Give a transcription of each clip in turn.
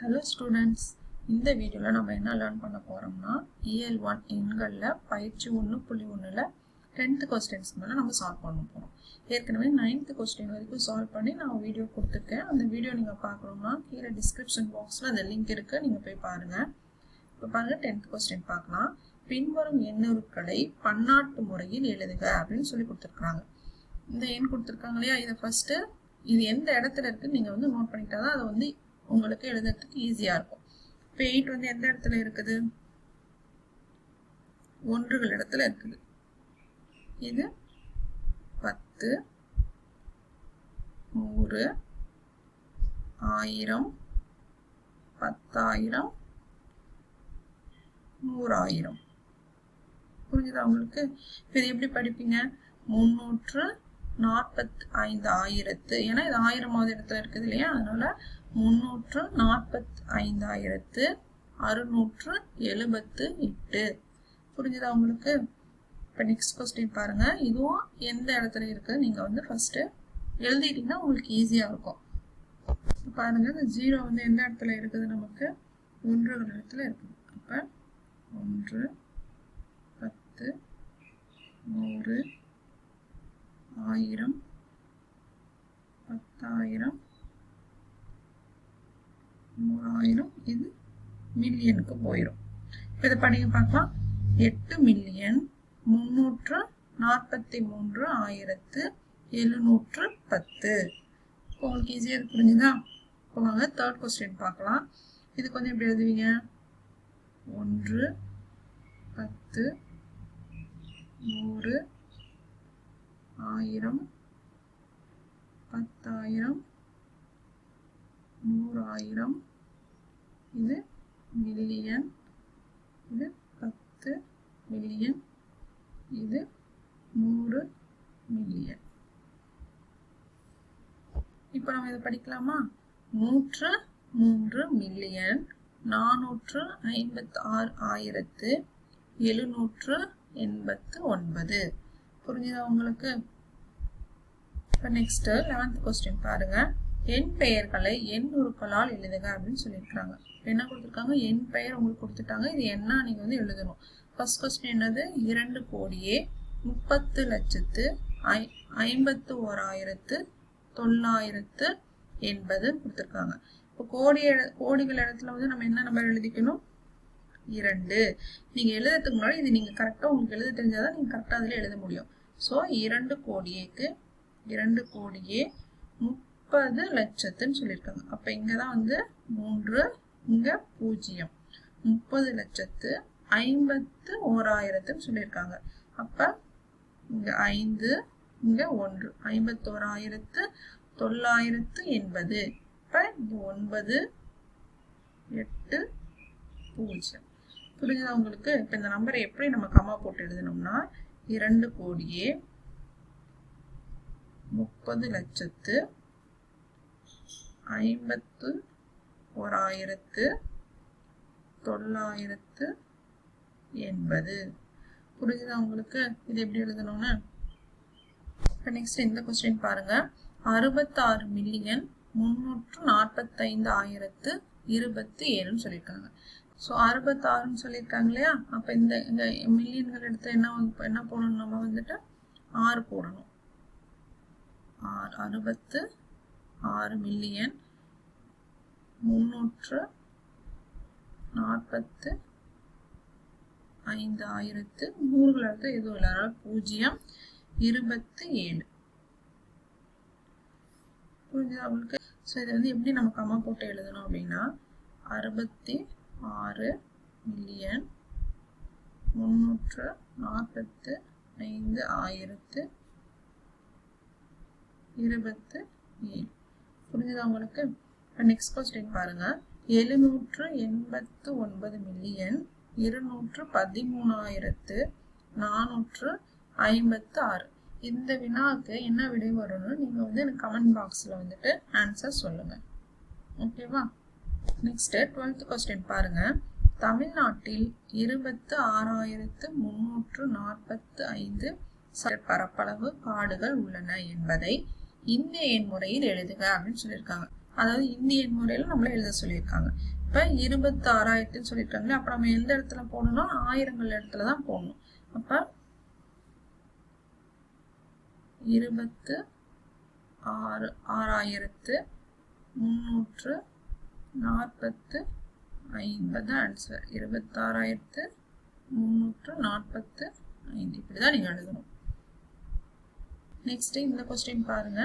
Hello students இந்த வீடியோவில் நம்ம என்ன லேர்ன் பண்ண போகிறோம்னா இஎல் ஒன் எண்களில் பயிற்சி ஒன்று புள்ளி ஒன்றில் டென்த்து கொஸ்டின்ஸ் மேலே நம்ம சால்வ் பண்ண போகிறோம் ஏற்கனவே நைன்த்து கொஸ்டின் வரைக்கும் சால்வ் பண்ணி நான் வீடியோ கொடுத்துருக்கேன். அந்த வீடியோ நீங்கள் பார்க்கணும்னா கீழே டிஸ்கிரிப்ஷன் பாக்ஸில் அந்த லிங்க் இருக்குது நீங்கள் போய் பாருங்கள் இப்போ பாருங்கள் டென்த் கொஸ்டின் பார்க்கலாம். பின்வரும் எண்ணுருக்களை பன்னாட்டு முறையில் எழுதுக அப்படின்னு சொல்லி கொடுத்துருக்குறாங்க. இந்த எண் கொடுத்துருக்காங்க இல்லையா? இதை ஃபஸ்ட்டு இது எந்த இடத்துல இருக்குன்னு நீங்கள் வந்து நோட் பண்ணிக்கிட்டா தான் அதை வந்து உங்களுக்கு எழுதுறதுக்கு ஈஸியாக இருக்கும். இப்போ எயிட் வந்து எந்த இடத்துல இருக்குது? ஒன்றுகள் இடத்துல இருக்குது. இது பத்து நூறு ஆயிரம் பத்தாயிரம் நூறாயிரம். புரிஞ்சுதா உங்களுக்கு? இது எப்படி படிப்பீங்க? முன்னூற்று நாற்பத்தி ஐந்து ஆயிரத்து ஏன்னா இது ஆயிரமாவது இடத்துல இருக்குது இல்லையா? அதனால முன்னூற்று நாற்பத்தி ஐந்தாயிரத்து அறுநூற்று எழுபத்து எட்டு புரிஞ்சுதா உங்களுக்கு? இப்போ நெக்ஸ்ட் கொஸ்டின் பாருங்க. இதுவும் எந்த இடத்துல இருக்குது நீங்கள் வந்து ஃபர்ஸ்ட் எழுதிட்டீங்கன்னா உங்களுக்கு ஈஸியாக இருக்கும். பாருங்க இந்த ஜீரோ வந்து எந்த இடத்துல இருக்குது நமக்கு? ஒன்றுகள் இடத்துல இருக்குது அப்போ ஒன்று பத்து நூறு ஆயிரம் பத்தாயிரம் நூறாயிரம் இது மில்லியனுக்கு போயிடும் இதை படிக்க பார்க்கலாம். எட்டு மில்லியன் முன்னூற்று நாற்பத்தி மூன்று ஆயிரத்து எழுநூற்று பத்து. இப்போ உங்களுக்கு ஈஸியாக இது புரிஞ்சுதா? இப்போ வாங்க தேர்ட் கொஸ்டின் பார்க்கலாம். இதுக்கு வந்து எப்படி எழுதுவீங்க? ஒன்று பத்து நூறு ஆயிரம் பத்தாயிரம் நூறாயிரம். இது மில்லியன் இது பத்து மில்லியன் இது நூறு மில்லியன் இப்போ நம்ம இதை படிக்கலாமா? நூற்று மூன்று மில்லியன் நானூற்று ஐம்பத்தி ஆறு ஆயிரத்து எழுநூற்று எண்பத்து ஒன்பது. புரிஞ்சுதா உங்களுக்கு? இப்போ நெக்ஸ்ட்டு லெவன்த் கொஸ்டின் பாருங்கள் என் பெயர்களை எண் உருக்களால் எழுதுக அப்படின்னு சொல்லியிருக்காங்க என்ன கொடுத்துருக்காங்க? என் பெயர் உங்களுக்கு கொடுத்துட்டாங்க. இது என்ன? நீங்கள் வந்து எழுதணும். ஃபர்ஸ்ட் கொஸ்டின் என்னது? இரண்டு கோடியே முப்பத்து லட்சத்து ஐ ஐம்பத்து ஓராயிரத்து தொள்ளாயிரத்து எண்பது கொடுத்துருக்காங்க. இப்போ கோடி கோடிகள் இடத்துல வந்து நம்ம என்ன நம்பர் எழுதிக்கணும்? இரண்டு. நீங்கள் எழுதுறதுக்கு முன்னாடி இது நீங்கள் கரெக்டாக உங்களுக்கு எழுத தெரிஞ்சால் தான் நீங்கள் கரெக்டாக அதில் எழுத முடியும். ஸோ இரண்டு கோடியேக்கு இரண்டு கோடியே முப்பது லட்சத்துன்னு சொல்லியிருக்காங்க. அப்போ இங்கே தான் வந்து மூன்று இங்கே பூஜ்ஜியம். முப்பது லட்சத்து ஐம்பத்து ஓராயிரத்துன்னு சொல்லியிருக்காங்க. அப்போ இங்கே ஐந்து இங்கே ஒன்று. ஐம்பத்தோராயிரத்து தொள்ளாயிரத்து எண்பது. இப்போ இங்கே ஒன்பது எட்டு பூஜ்ஜியம். புரிஞ்சுதா உங்களுக்கு? இப்போ இந்த நம்பரை எப்படி நம்ம கம்மா போட்டு எழுதணும்னா இரண்டு கோடியே முப்பது லட்சத்து ஐம்பத்து ஓராயிரத்து தொள்ளாயிரத்து எண்பது. புரியுதா உங்களுக்கு? இது எப்படி எழுதணும்னு? இப்போ நெக்ஸ்ட் இந்த கொஸ்டின் பாருங்க. அறுபத்தாறு மில்லியன் முன்னூற்று நாற்பத்தைந்து ஆயிரத்து இருபத்தி ஏழுன்னு சொல்லியிருக்காங்க. ஸோ அறுபத்தாறுன்னு சொல்லியிருக்காங்க இல்லையா? அப்போ இந்த இந்த மில்லியன்கள் எடுத்து என்ன என்ன போடணும் நம்ம வந்துட்டு? ஆறு போடணும். அறுபத்து ஆறு மில்லியன் முன்னூற்று நாற்பத்து ஐந்து ஆயிரத்து நூறுகள் எதுவும் இல்லை பூஜ்ஜியம் இருபத்து ஏழு. புரிஞ்சுதா உங்களுக்கு? ஸோ இதை வந்து எப்படி நம்ம கம்மா போட்டு எழுதணும் அப்படின்னா அறுபத்தி ஆறு மில்லியன் முன்னூற்று நாற்பத்து ஐந்து ஆயிரத்து இருபத்து ஏழு. புரிஞ்சுதா உங்களுக்கு? நெக்ஸ்ட் கொஸ்டின் பாருங்க. எழுநூற்று எண்பத்து ஒன்பது மில்லியன் இருநூற்று பதிமூணாயிரத்து நானூற்று ஐம்பத்து ஆறு. இந்த வினாவுக்கு என்ன விடை வரும்னு நீங்கள் வந்து எனக்கு கமெண்ட் பாக்ஸில் வந்துட்டு ஆன்சர் சொல்லுங்கள் ஓகேவா நெக்ஸ்ட்டு டுவெல்த் கொஸ்டின் பாருங்கள் தமிழ்நாட்டில் இருபத்து ஆறாயிரத்து முன்னூற்று நாற்பத்து ஐந்து பரப்பளவு காடுகள் உள்ளன என்பதை இந்த எண் முறையில் எழுதுக அப்படின்னு சொல்லியிருக்காங்க. அதாவது இந்திய எண் முறையில் நம்மள எழுத சொல்லியிருக்காங்க. இப்போ இருபத்தி ஆறாயிரத்துன்னு சொல்லியிருக்காங்களே அப்போ நம்ம எந்த இடத்துல போடணும்னா ஆயிரங்கள் இடத்துல தான் போடணும். அப்போ இருபத்து ஆறு ஆறாயிரத்து முன்னூற்று நாற்பத்து ஐம்பது ஆன்சர் இருபத்தாறாயிரத்து முன்னூற்று நாற்பத்து ஐந்து. இப்படி தான் நீங்கள் எழுதணும். நெக்ஸ்ட் இந்த கொஸ்டின் பாருங்க.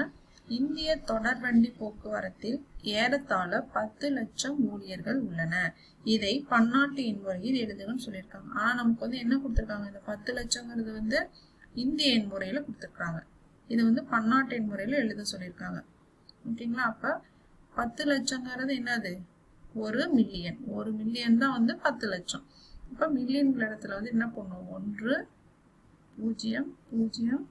இந்திய தொடர்வண்டி போக்குவரத்தில் ஏறத்தாழ பத்து லட்சம் ஊழியர்கள் உள்ளன இதை பன்னாட்டு எண் முறையில் சொல்லியிருக்காங்க. ஆனா நமக்கு வந்து என்ன கொடுத்துருக்காங்க? இந்த பத்து லட்சங்கிறது வந்து இந்திய எண்முறையில் கொடுத்துருக்காங்க. இது வந்து பன்னாட்டு எண்முறையில் எழுத சொல்லியிருக்காங்க. ஓகேங்களா அப்ப பத்து லட்சங்கிறது என்னது? ஒரு மில்லியன் ஒரு மில்லியன் தான் வந்து பத்து லட்சம். அப்ப மில்லியன் இடத்துல வந்து என்ன பண்ணுவோம்? ஒன்று பூஜ்ஜியம் பூஜ்ஜியம்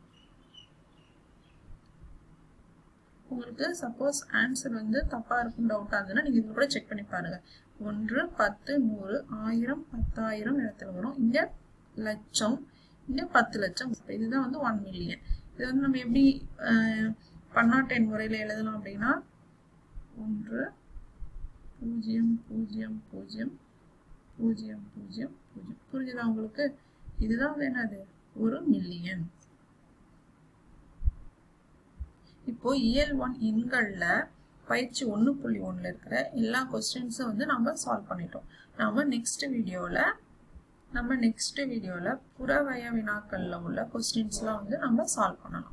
உங்களுக்கு சப்போஸ் ஆன்சர் வந்து தப்பா இருக்கும் டவுட்டாக இருந்ததுன்னா நீங்க இது கூட செக் பண்ணி பாருங்க. ஒன்று பத்து நூறு ஆயிரம் பத்தாயிரம் இடத்துல வரும். இங்க லட்சம் இங்க பத்து லட்சம். இதுதான் வந்து ஒன் மில்லியன் இது வந்து நம்ம எப்படி பன்னாட்டு எண் முறையில எழுதலாம் அப்படின்னா ஒன்று பூஜ்ஜியம் பூஜ்ஜியம் பூஜ்ஜியம் பூஜ்ஜியம் பூஜ்ஜியம் பூஜ்ஜியம். புரிஞ்சுதா உங்களுக்கு? இதுதான் வந்து என்னது ஒரு மில்லியன் இப்போ இயல் ஒன் எண்களில் பயிற்சி ஒன்று புள்ளி ஒன்றில் இருக்கிற எல்லா கொஸ்டின்ஸும் வந்து நம்ம சால்வ் பண்ணிட்டோம். நம்ம நெக்ஸ்ட் வீடியோவில் நம்ம நெக்ஸ்ட் வீடியோவில் புறவய வினாக்களில் உள்ள கொஸ்டின்ஸ்லாம் வந்து நம்ம சால்வ் பண்ணலாம்.